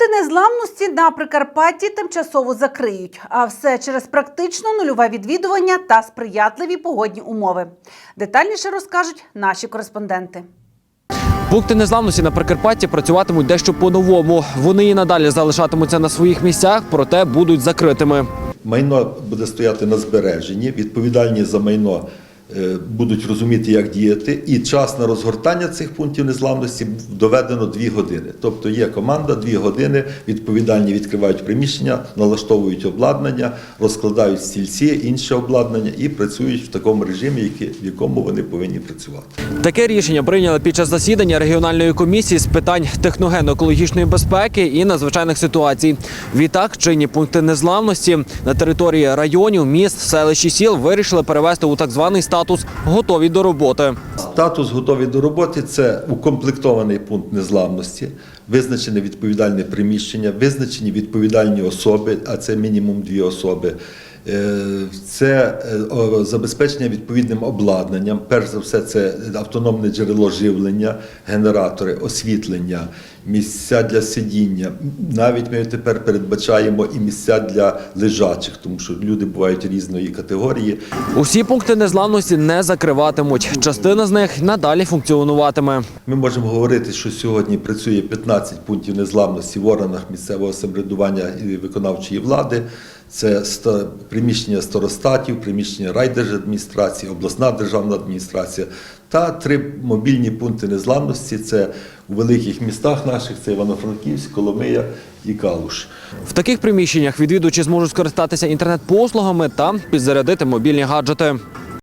Пункти незламності на Прикарпатті тимчасово закриють, а все через практично нульове відвідування та сприятливі погодні умови. Детальніше розкажуть наші кореспонденти. Пункти незламності на Прикарпатті працюватимуть дещо по-новому. Вони і надалі залишатимуться на своїх місцях, проте будуть закритими. Майно буде стояти на збереженні, відповідальні за майно будуть розуміти, як діяти, і час на розгортання цих пунктів незламності доведено 2 години. Тобто є команда 2 години, відповідальні відкривають приміщення, налаштовують обладнання, розкладають стільці, інше обладнання і працюють в такому режимі, в якому вони повинні працювати. Таке рішення прийняли під час засідання регіональної комісії з питань техногенно-екологічної безпеки і надзвичайних ситуацій. Відтак, чинні пункти незламності на території районів, міст, селищ і сіл вирішили перевести у так званий статус готові до роботи. Статус готові до роботи це укомплектований пункт незламності, визначене відповідальне приміщення, визначені відповідальні особи, а це мінімум дві особи. Е, Це е, забезпечення відповідним обладнанням. Перш за все, це автономне джерело живлення, генератори, освітлення, місця для сидіння. Навіть ми тепер передбачаємо і місця для лежачих, тому що люди бувають різної категорії. Усі пункти незламності не закриватимуть. Частина з них надалі функціонуватиме. Ми можемо говорити, що сьогодні працює 15 пунктів незламності в органах місцевого самоврядування і виконавчої влади. Це приміщення старостатів, приміщення райдержадміністрації, обласна державна адміністрація та три мобільні пункти незламності. Це у великих містах наших це Івано-Франківськ, Коломия і Калуш. В таких приміщеннях відвідувачі зможуть скористатися інтернет-послугами та підзарядити мобільні гаджети.